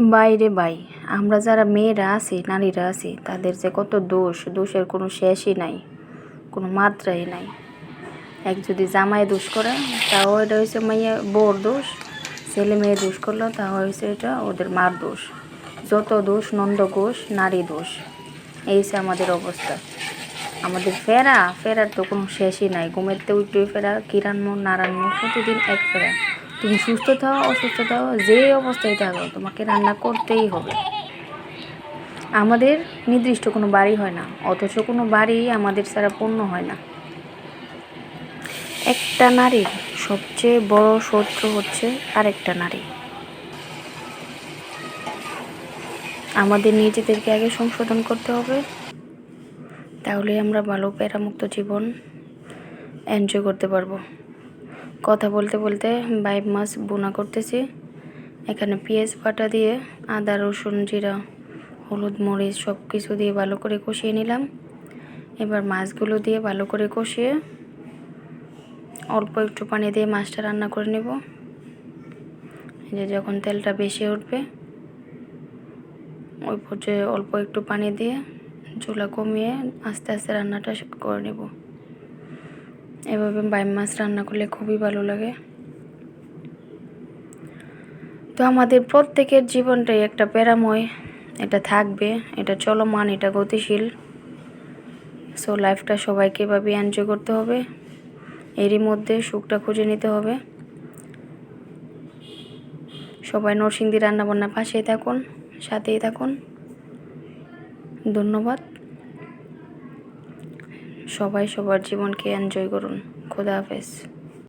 বাইরে বাই। আমরা যারা মেয়েরা আছি, নারীরা আছি, তাদের যে কত দোষ, দোষের কোনো শেষই নাই, কোনো মাত্রাই নাই। এক যদি জামাই দোষ করে, তাও এটা হয়েছে মাইয়া বউর দোষ, ছেলে মেয়ে দোষ করল, তাও হয়েছে এটা ওদের মার দোষ। যত দোষ, নন্দ ঘোষ নারী দোষ, এই হচ্ছে আমাদের অবস্থা। আমাদের ফেরা, ফেরার তো কোনো শেষই নাই। ঘুমের তো উঠে ফেরা কিরানমো নারানমো প্রতিদিন এক ফেরা। তুমি সুস্থ থাও, অসুস্থ থাও, যে অবস্থায় থাকো, তোমাকে রান্না করতেই হবে। আমাদের নির্দিষ্ট কোনো বাড়ি হয় না, অথচ কোনো বাড়ি আমাদের ছাড়া পূর্ণ হয় না। একটা নারীর সবচেয়ে বড় শত্রু হচ্ছে আরেকটা নারী। আমাদের নিজেদেরকে আগে সংশোধন করতে হবে। তাহলে আমরা ভালো প্যারামুক্ত জীবন এনজয় করতে পারব। কথা বলতে বলতে বাইব মাছ বোনা করতেছি। এখানে পেঁয়াজ বাটা দিয়ে, আদা, রসুন, জিরা, হলুদ, মরিচ সব কিছু দিয়ে ভালো করে কষিয়ে নিলাম। এবার মাছগুলো দিয়ে ভালো করে কষিয়ে অল্প একটু পানি দিয়ে মাছটা রান্না করে নেব। যে যখন তেলটা বেশি উঠবে, ওই পর্যায়ে অল্প একটু পানি দিয়ে চুলা কমিয়ে আস্তে আস্তে রান্নাটা করে নেব। এভাবে বাইম মাছ রান্না করলে খুবই ভালো লাগে। তো আমাদের প্রত্যেকের জীবনটাই একটা প্যারাময় এটা থাকবে, এটা চলমান, এটা গতিশীল। সো লাইফটা সবাইকে এভাবে এনজয় করতে হবে। এরই মধ্যে সুখটা খুঁজে নিতে হবে। সবাই নরসিংদী রান্নাবান্নার পাশেই থাকুন, সাথেই থাকুন। ধন্যবাদ। সবাই সবার জীবনকে এনজয় করুন। খোদা হাফেজ।